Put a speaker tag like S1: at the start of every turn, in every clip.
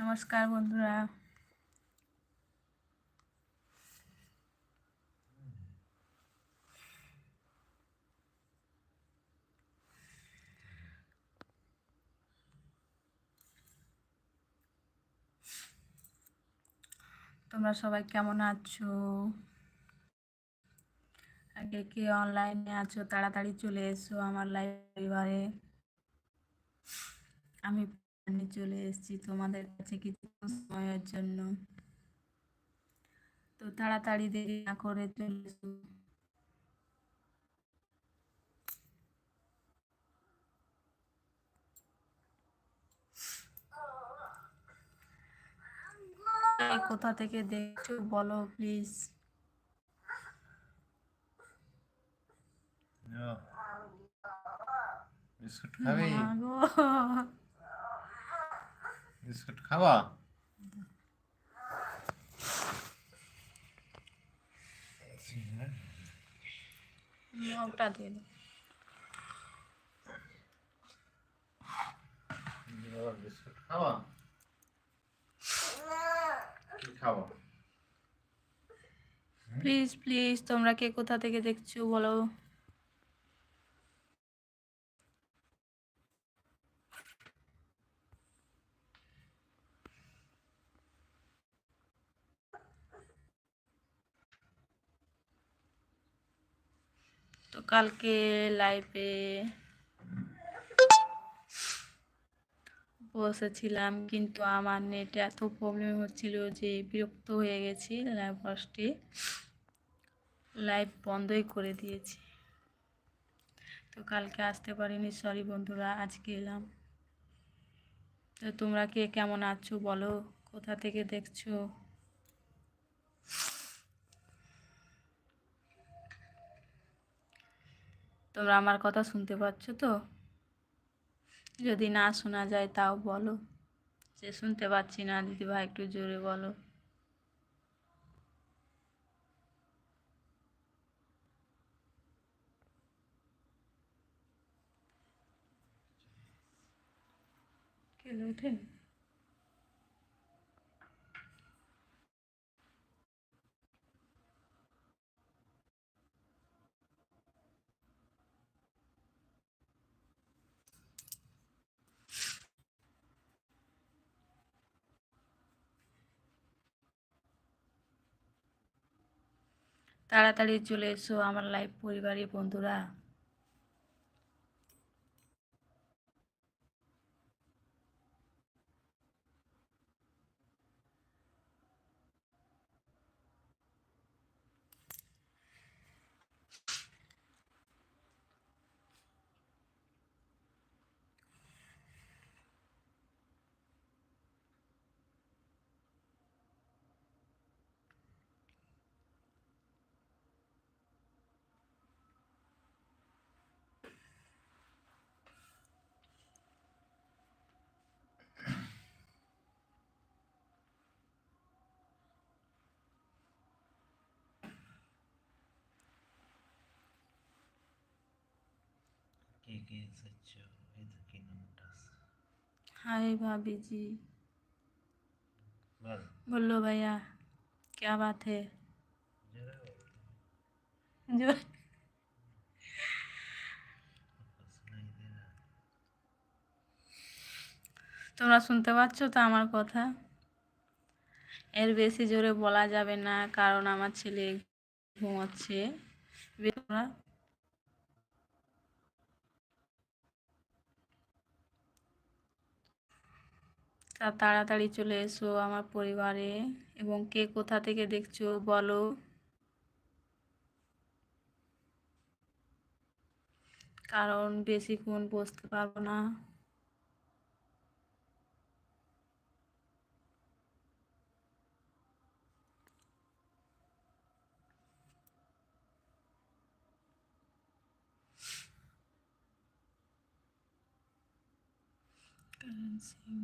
S1: নমস্কার বন্ধুরা। তোমরা সবাই কেমন আছো? আগে কে অনলাইনে আছো? তাড়াতাড়ি চলে এসো আমার লাইব্রেরি আমি চলে এসেছি তোমাদের কাছে কিছু সময়ের জন্য। তো তাড়াতাড়ি দেরি না করে চলে কোথা থেকে দেখছ বলো প্লিজ
S2: বিস্কুট খাবি? বিস্কুট
S1: দিয়ে দাও। প্লিজ প্লিজ তোমরা কে কোথা থেকে দেখছ বলো। কালকে লাইভে বসেছিলাম, কিন্তু আমার নেট এত প্রবলেম হচ্ছিল যে বিরক্ত হয়ে গেছি লাইভ ফার্স্টে লাইভ বন্ধই করে দিয়েছি। তো কালকে আসতে পারিনি সরি বন্ধুরা, আজকে এলাম। তো তোমরা কে কেমন আছো বলো? কোথা থেকে দেখছ? তোমরা আমার কথা শুনতে পাচ্ছ তো? যদি না শোনা যায় তাও বলো। যে শুনতে পাচ্ছি না, দিদিভাই একটু জোরে বলো। কেলে ওঠেন? তাড়াতাড়ি চলে এসো আমার লাইভ পরিবারের বন্ধুরা।
S2: কে কে এসেছো এই তো কি নামটা
S1: हाय भाभी जी
S2: বল
S1: बोलो भैया क्या बात है
S2: জোরে বল।
S1: जो
S2: कुछ सुनाई दे रहा है।
S1: তোমরা শুনতে পাচ্ছ তো আমার কথা এর বেশি জোরে বলা যাবে না কারণ আমার ছেলে ঘুমোচ্ছে তাড়াতাড়ি চলে এসো আমার পরিবারে। এবং কে কোথা থেকে দেখছ বলো। কারণ বেশিক্ষণ বসতে পারব না। Currency.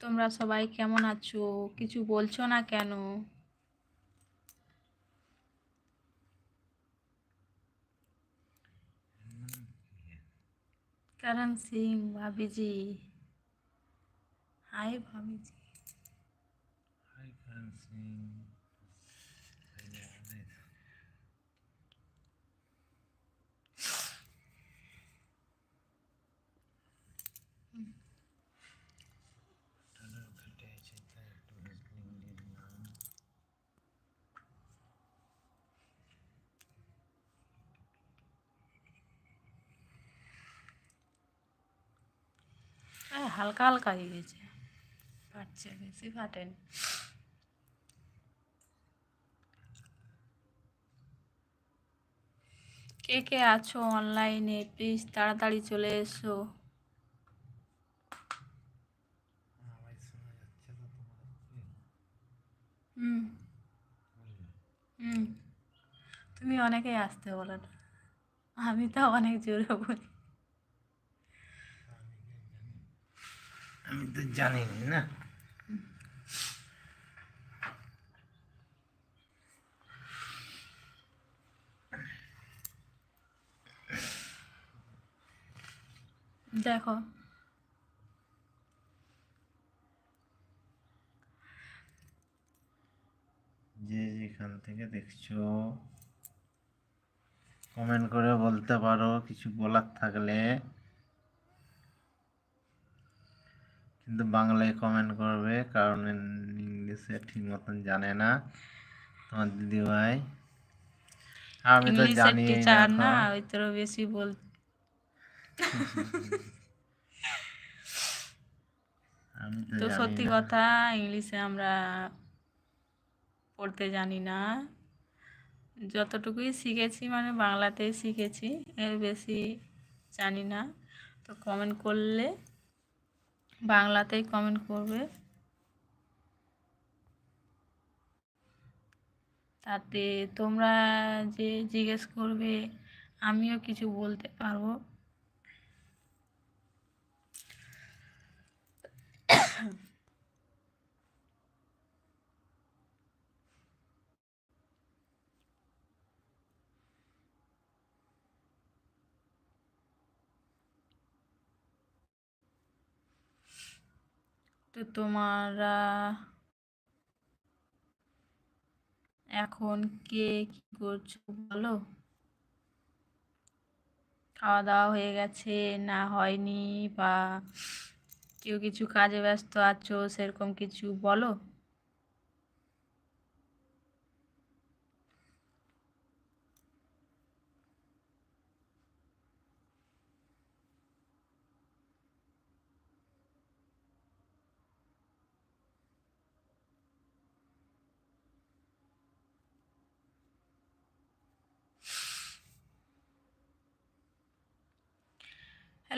S1: तुम्हारा सबा कम आचो किचू
S2: बोलो ना क्या চরণ সিং ভাবিজি। হাই ভাবিজি। হাই চরণ
S1: সিং। হালকা হালকা হয়ে গেছে। ফাটছে, বেশি ফাটেনি। কে কে আছো অনলাইনে প্লিজ তাড়াতাড়ি চলে এসো। হুম। হুম। তুমি অনেকেই আসতে বলো না। আমি তো অনেক জোরে বলি।
S2: আমি তো জানি না
S1: দেখো।
S2: যে যেখান থেকে দেখছ কমেন্ট করে বলতে পারো কিছু বলার থাকলে। কিন্তু বাংলায় কমেন্ট করবে কারণ ইংলিশে ঠিক মতন জানে না তোমার দিদি ভাই আমি তো জানি
S1: না ওই তোর বেশি বল
S2: তো
S1: সত্যি কথা ইংলিশে আমরা পড়তে জানি না। যতটুকুই শিখেছি মানে বাংলাতেই শিখেছি এর বেশি জানি না। তো কমেন্ট করলে বাংলাতেই কমেন্ট করবে। তাতে তোমরা যে জিজ্ঞেস করবে আমিও কিছু বলতে পারব। তো তোমরা এখন কে কি করছ বলো? খাওয়া দাওয়া হয়ে গেছে, না হয়নি বা কেউ কিছু কাজে ব্যস্ত আছো সেরকম কিছু বলো।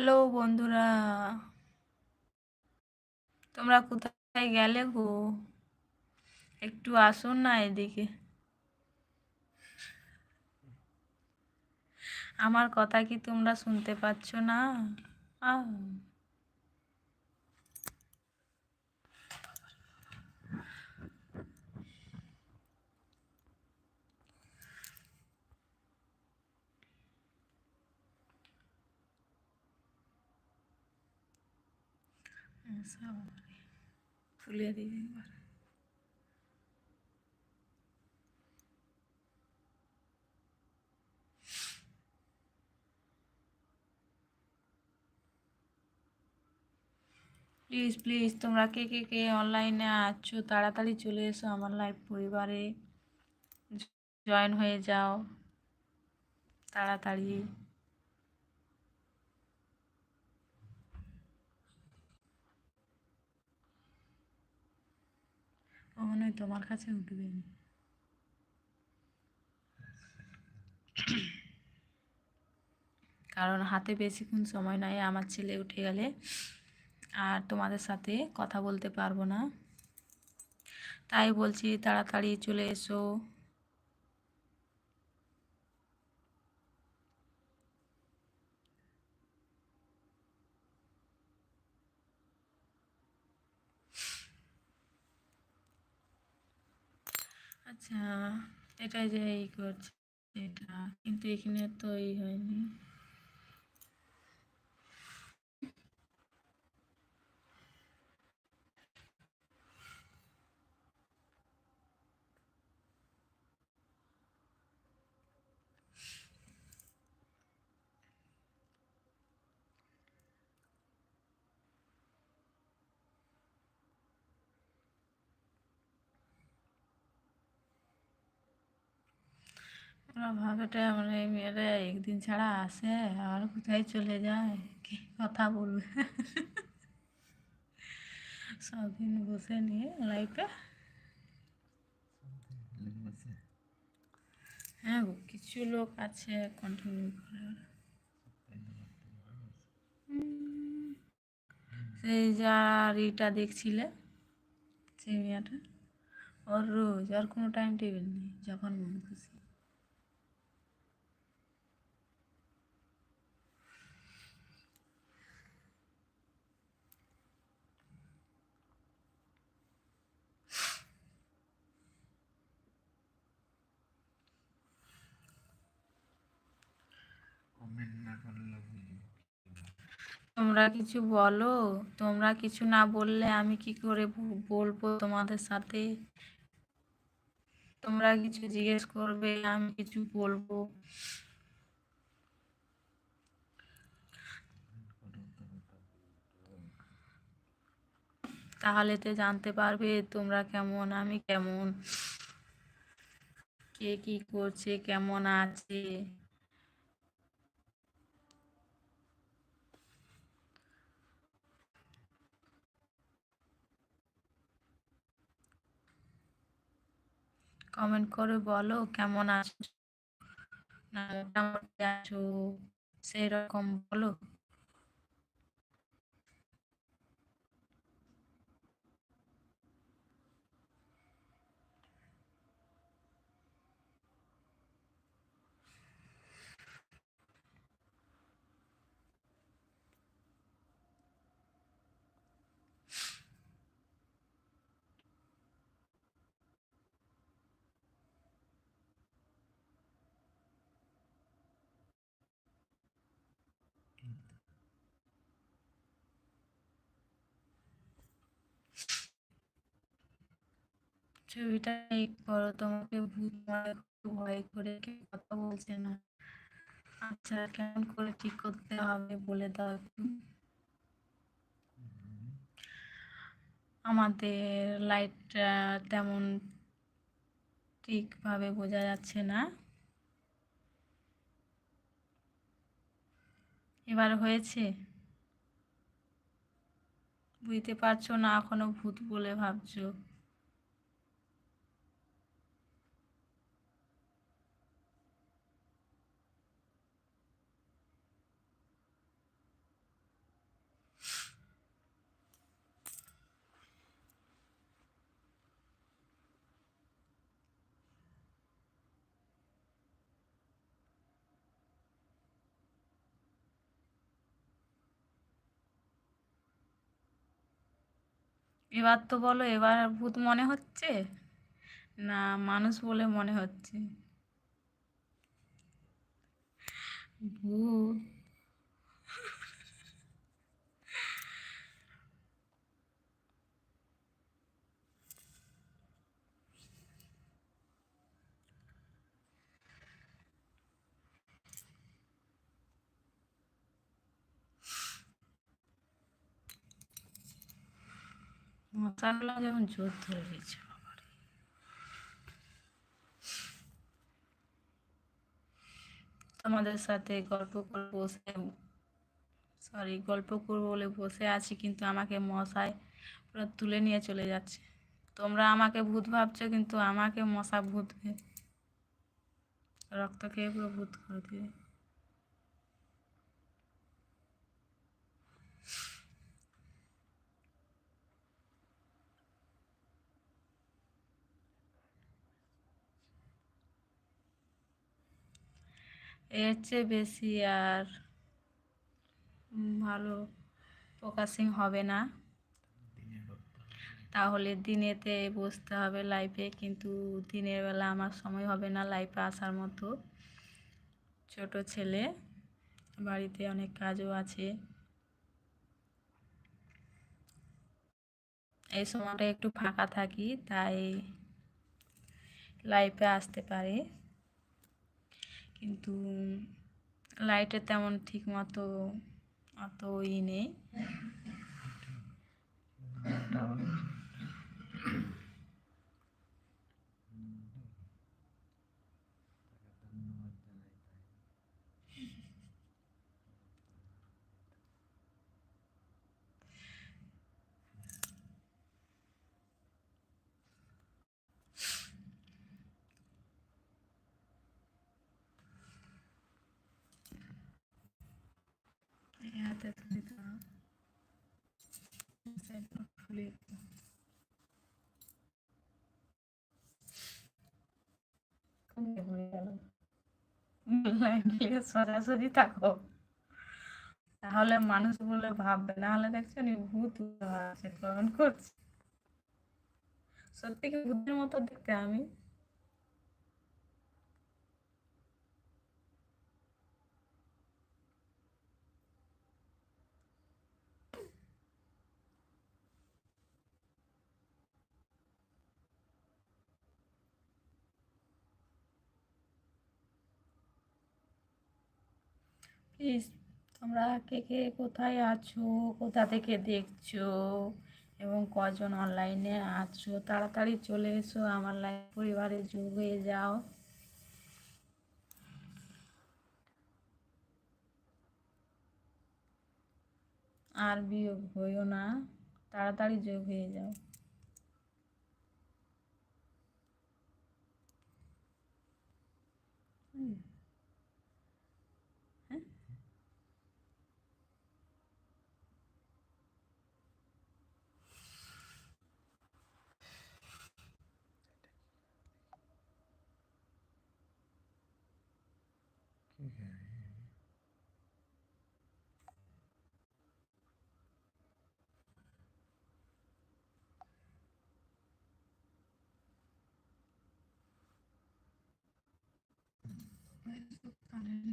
S1: হ্যালো বন্ধুরা। তোমরা কোথায় গেলে গো? একটু আসুন না এদিকে। আমার কথা কি তোমরা শুনতে পাচ্ছ না? আহ। প্লিজ প্লিজ তোমরা কে কে কে অনলাইনে আছো, তাড়াতাড়ি চলে এসো আমার লাইভ পরিবারে। জয়েন হয়ে যাও। তাড়াতাড়ি। হয় তোমার কাছে উঠবে কারণ হাতে বেশিক্ষণ সময় নাই, আমার ছেলে উঠে গেলে। আর তোমাদের সাথে কথা বলতে পারব না। তাই বলছি, তাড়াতাড়ি চলে এসো। আচ্ছা এটা যে এই করছে এটা কিন্তু এখানে তো এই হয়নি। ভাবেটা মানে এই মেয়েরা একদিন ছাড়া আসে, আর কোথায় চলে যায়? কি কথা বলবে? সবদিন বসে নিয়ে লাইফে হ্যাঁ কিছু লোক আছে কন্টিনিউ করে। সেই যার ইটা দেখছিলে, সেই মেয়েটা? ওর রোজ, আর কোনো টাইম টেবিল নেই, যখন মন খুশি
S2: কমেন্ট না করলে বুঝব
S1: তোমরা কিছু বলো? তোমরা কিছু না বললে আমি কি করে বলব তোমাদের সাথে? তোমরা কিছু জিজ্ঞেস করবে, আমি কিছু বলব। তাহলে তো জানতে পারবে তোমরা কেমন, আমি কেমন। কে কি করছে, কেমন আছে? কমেন্ট করে বলো কেমন আছো? মোটামুটি আছো সেইরকম বলো। ছবিটা এই করো, তোমাকে ভূত ভয় করে কথা বলছে না। আচ্ছা কেমন করে ঠিক করতে হবে বলে দাও একটু। আমাদের লাইটটা তেমন ঠিকভাবে বোঝা যাচ্ছে না। এবার হয়েছে? বুঝতে পারছ না এখনও ভূত বলে ভাবছ? এবার তো বলো এবার ভূত মনে হচ্ছে? না মানুষ বলে মনে হচ্ছে। ভূত মশাগুলো যেমন জোর ধরে তোমাদের সাথে গল্প করে বসে সরি গল্প করব বলে বসে আছি, কিন্তু আমাকে মশায় পুরো তুলে নিয়ে চলে যাচ্ছে। তোমরা আমাকে ভূত ভাবছ, কিন্তু আমাকে মশা ভূত রক্ত খেয়ে পুরো ভূত করে দিয়ে এর চেয়ে বেশি আর ভালো ফোকাসিং হবে না। তাহলে দিনেতে বসতে হবে লাইফে কিন্তু দিনের বেলা আমার সময় হবে না লাইফে আসার মতো। ছোট ছেলে বাড়িতে অনেক কাজও আছে। এই সময়টা একটু ফাঁকা থাকি তাই লাইফে আসতে পারে। কিন্তু লাইটে তেমন ঠিক মতো অত ই নেই এই হাতে তুলে দাও সাইডটা খুলে সরাসরি থাকো তাহলে মানুষ বলে ভাববে না হলে দেখছ নি ভূত আছে কমেন্ট করছে। সত্যি কি ভূতের মতো দেখতে আমি? প্লিজ তোমরা কে কে কোথায় আছো? কোথা থেকে দেখছ? এবং কজন অনলাইনে আছো? তাড়াতাড়ি চলে এসো, আমার লাইফ পরিবারে যোগ হয়ে যাও। আর বিয়োগ হইও না, তাড়াতাড়ি যোগ হয়ে যাও।
S2: ঠিক আছে